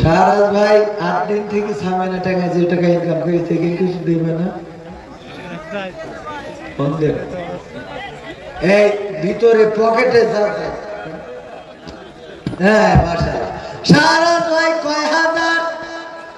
সারাজ ভাই আট দিন থেকে সামান্য টাকা, যে টাকা ইনকাম করে থেকে কিছু দেবে না। এই, ভিতরে পকেটে হ্যাঁ বাসা সারাজ ভাই, কয় হাজার?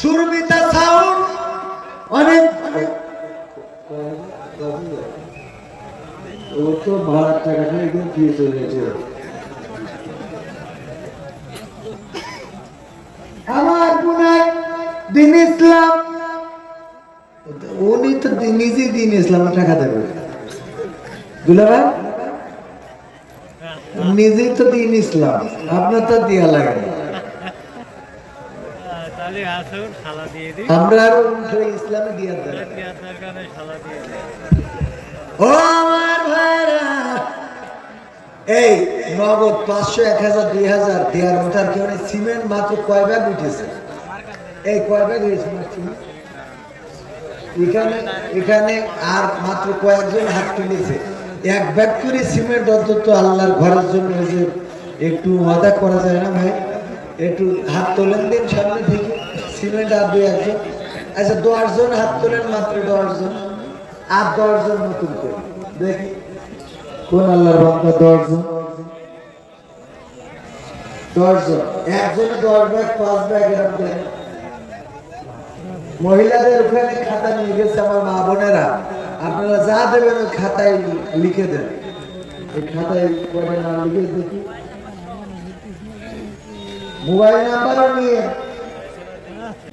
সুরমিতা সাউন্ড। অনেক ও তো ভাড়ার টাকাটা একদম দিয়ে চলে গেছে আমার গুনায় দিন ইসলাম। উনি তো নিজেই দিন ইসলামের টাকা দেবে দুলা নিজেই তো দিন ইসলাম আপনার তো দিয়া লাগে না। আমরা ইসলামে দিয়া ও আমার ভাইরা এই নগদ পাঁচশো এক হাজার দুই হাজার দেওয়ার কেউ নেই। সিমেন্ট মাত্র কয় ব্যাগ উঠেছে? এই কয় ব্যাগ হয়েছে এখানে এখানে আর মাত্র কয়েকজন হাত তুলেছে। এক ব্যাগ করে সিমেন্ট অন্তত আল্লাহর ঘরের জন্য যে একটু মজা করা যায় না ভাই? একটু হাত তোলেন দিন সামনে থেকে, সিমেন্ট আর দুই একজন। আচ্ছা দশজন হাত তোলেন মাত্র দশজন। আর দশজন নতুন করে। দেখি, কোন আল্লাহর বান্দা দশজন? দশজন। একজনে দশ ব্যাগ, পাঁচ ব্যাগ এরকম মহিলাদের ওখানে খাতা নিয়ে গেছে আমার মা বোনেরা। আপনারা যা দেবেন ওই খাতায় লিখে দেন। এই খাতায় লিখে দেখি। মোবাইল নাম্বারও নিয়ে